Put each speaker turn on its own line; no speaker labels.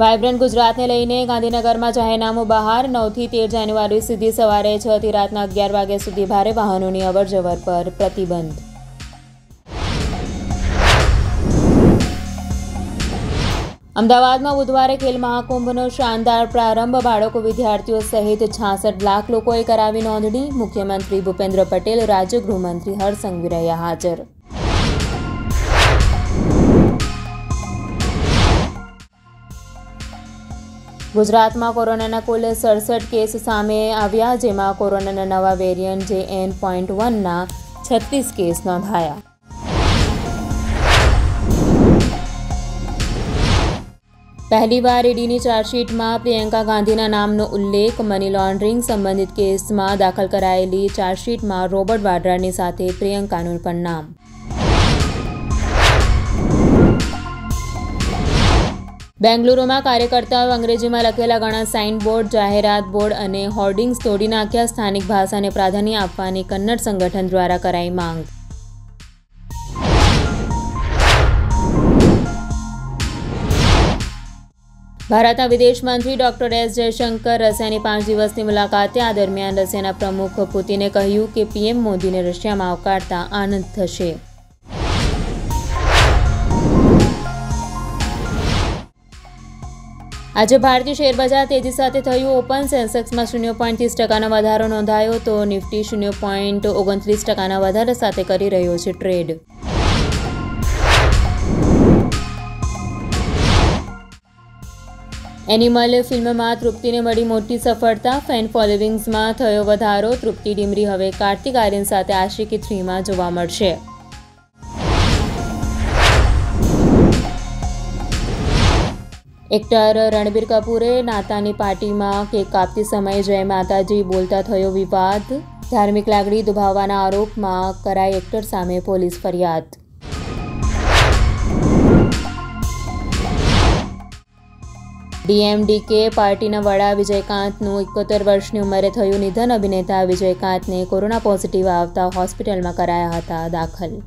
Vibrant ગુજરાતને લઈને ગાંધીનગરમાં જાહેરનામું બહાર નવથી તેર જાન્યુઆરી સુધી સવારે છ થી રાતના અગિયાર વાગ્યા સુધી ભારે વાહનોની અવરજવર પર પ્રતિબંધ. અમદાવાદમાં બુધવારે ખેલ મહાકુંભનો શાનદાર પ્રારંભ બાળકો વિદ્યાર્થીઓ સહિત છાસઠ લાખ લોકોએ કરાવી નોંધણી. મુખ્યમંત્રી ભૂપેન્દ્ર પટેલ રાજ્ય ગૃહમંત્રી હર્ષ સંઘવી રહ્યા હાજર. ગુજરાતમાં કોરોનાના કુલ સડસઠ કેસ સામે આવ્યા, જેમાં કોરોનાના નવા વેરિયન્ટ જે એન પોઈન્ટ વનના છત્રીસ કેસ નોંધાયા. પહેલીવાર ઈડીની ચાર્જશીટમાં પ્રિયંકા ગાંધીના નામનો ઉલ્લેખ મની લોન્ડરિંગ સંબંધિત કેસમાં દાખલ કરાયેલી ચાર્જશીટમાં રોબર્ટ વાડ્રાની સાથે પ્રિયંકાનું પણ નામ. બેંગલુરુમાં કાર્યકર્તાઓ અંગ્રેજીમાં લખેલા ઘણા સાઇનબોર્ડ જાહેરાત બોર્ડ અને હોર્ડિંગ્સ તોડી નાખ્યા. સ્થાનિક ભાષાને પ્રાધાન્ય આપવાની કન્નડ સંગઠન દ્વારા કરાઈ માંગ. ભારતના વિદેશ મંત્રી ડોક્ટર એસ જયશંકર રશિયાની પાંચ દિવસની મુલાકાતે આ દરમિયાન રશિયાના પ્રમુખ પુતિને કહ્યું કે પીએમ મોદીને રશિયામાં આવકારતા આનંદ થશે. આજે ભારતીય શેરબજાર તેજી સાથે થયું ઓપન. સેન્સેક્સમાં શૂન્ય પોઈન્ટ ત્રીસ ટકાનો વધારો નોંધાયો તો નિફ્ટી શૂન્ય પોઈન્ટ ઓગણત્રીસ ટકાના વધારા સાથે કરી રહ્યો છે ટ્રેડ. એનિમલ ફિલ્મમાં તૃપ્તિને મળી મોટી સફળતા. ફેન ફોલોવિંગ્સમાં થયો વધારો. તૃપ્તિ ડીમરી હવે કાર્તિક આર્યન સાથે આશિકી થ્રીમાં જોવા મળશે. એક્ટર રણબીર કપૂરે નાતાની પાર્ટીમાં કેક કાપતી સમયે જય માતાજી બોલતા થયો વિવાદ. ધાર્મિક લાગણી દુભાવવાના આરોપમાં કરાઈ એક્ટર સામે પોલીસ ફરિયાદ. ડીએમડીકે પાર્ટીના વડા વિજયકાંતનું એકોતેર વર્ષની ઉંમરે થયું નિધન. અભિનેતા વિજયકાંતને કોરોના પોઝિટિવ આવતા હોસ્પિટલમાં કરાયા હતા દાખલ.